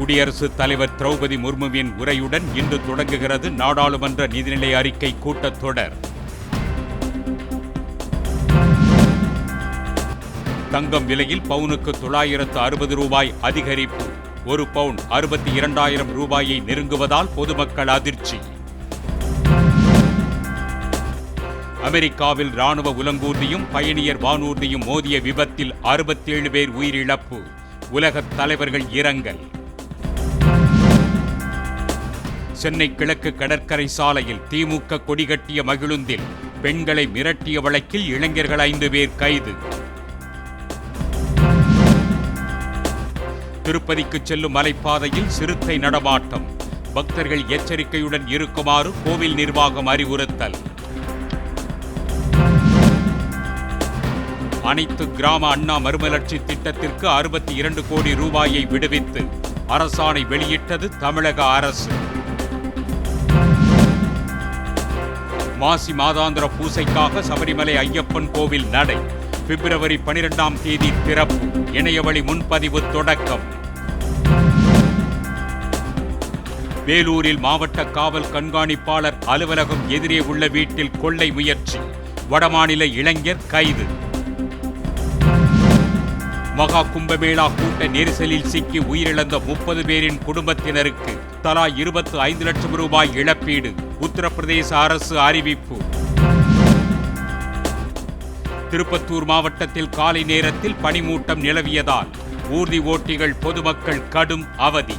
குடியரசுத் தலைவர் திரௌபதி முர்முவின் உரையுடன் இன்று தொடங்குகிறது நாடாளுமன்ற நிதிநிலை அறிக்கை கூட்டத்தொடர் தங்கம் விலையில் பவுனுக்கு தொள்ளாயிரத்து அறுபது ரூபாய் அதிகரிப்பு. ஒரு பவுன் அறுபத்தி இரண்டாயிரம் ரூபாயை நெருங்குவதால் பொதுமக்கள் அதிர்ச்சி. அமெரிக்காவில் ராணுவ உலங்கூர்தியும் பயணியர் வானூர்தியும் மோதிய விபத்தில் அறுபத்தேழு பேர் உயிரிழப்பு. உலகத் தலைவர்கள் இரங்கல். சென்னை கிழக்கு கடற்கரை சாலையில் திமுக கொடிகட்டிய மகிழுந்தில் பெண்களை மிரட்டிய வழக்கில் இளைஞர்கள் ஐந்து பேர் கைது. திருப்பதிக்கு செல்லும் மலைப்பாதையில் சிறுத்தை நடமாட்டம். பக்தர்கள் எச்சரிக்கையுடன் இருக்குமாறு கோவில் நிர்வாகம் அறிவுறுத்தல். அனைத்து கிராம அண்ணா மறுமலர்ச்சி திட்டத்திற்கு அறுபத்தி இரண்டு கோடி ரூபாயை விடுவித்து அரசாணை வெளியிட்டது தமிழக அரசு. மாசி மாதாந்திர பூசைக்காக சபரிமலை ஐயப்பன் கோவில் நடை. பிப்ரவரி பனிரெண்டாம் தேதி திறப்பு இணையவழி முன்பதிவு தொடக்கம். வேலூரில் மாவட்ட காவல் கண்காணிப்பாளர் அலுவலகம் எதிரே உள்ள வீட்டில் கொள்ளை முயற்சி. வடமாநில இளைஞர் கைது. மகா கும்பமேளா கூட்ட நெரிசலில் சிக்கி உயிரிழந்த முப்பது பேரின் குடும்பத்தினருக்கு தலா இருபத்து ஐந்து லட்சம் ரூபாய் இழப்பீடு. உத்தரப்பிரதேச அரசு அறிவிப்பு. திருப்பத்தூர் மாவட்டத்தில் காலை நேரத்தில் பனிமூட்டம் நிலவியதால் ஊர்தி ஓட்டிகள் பொதுமக்கள் கடும் அவதி.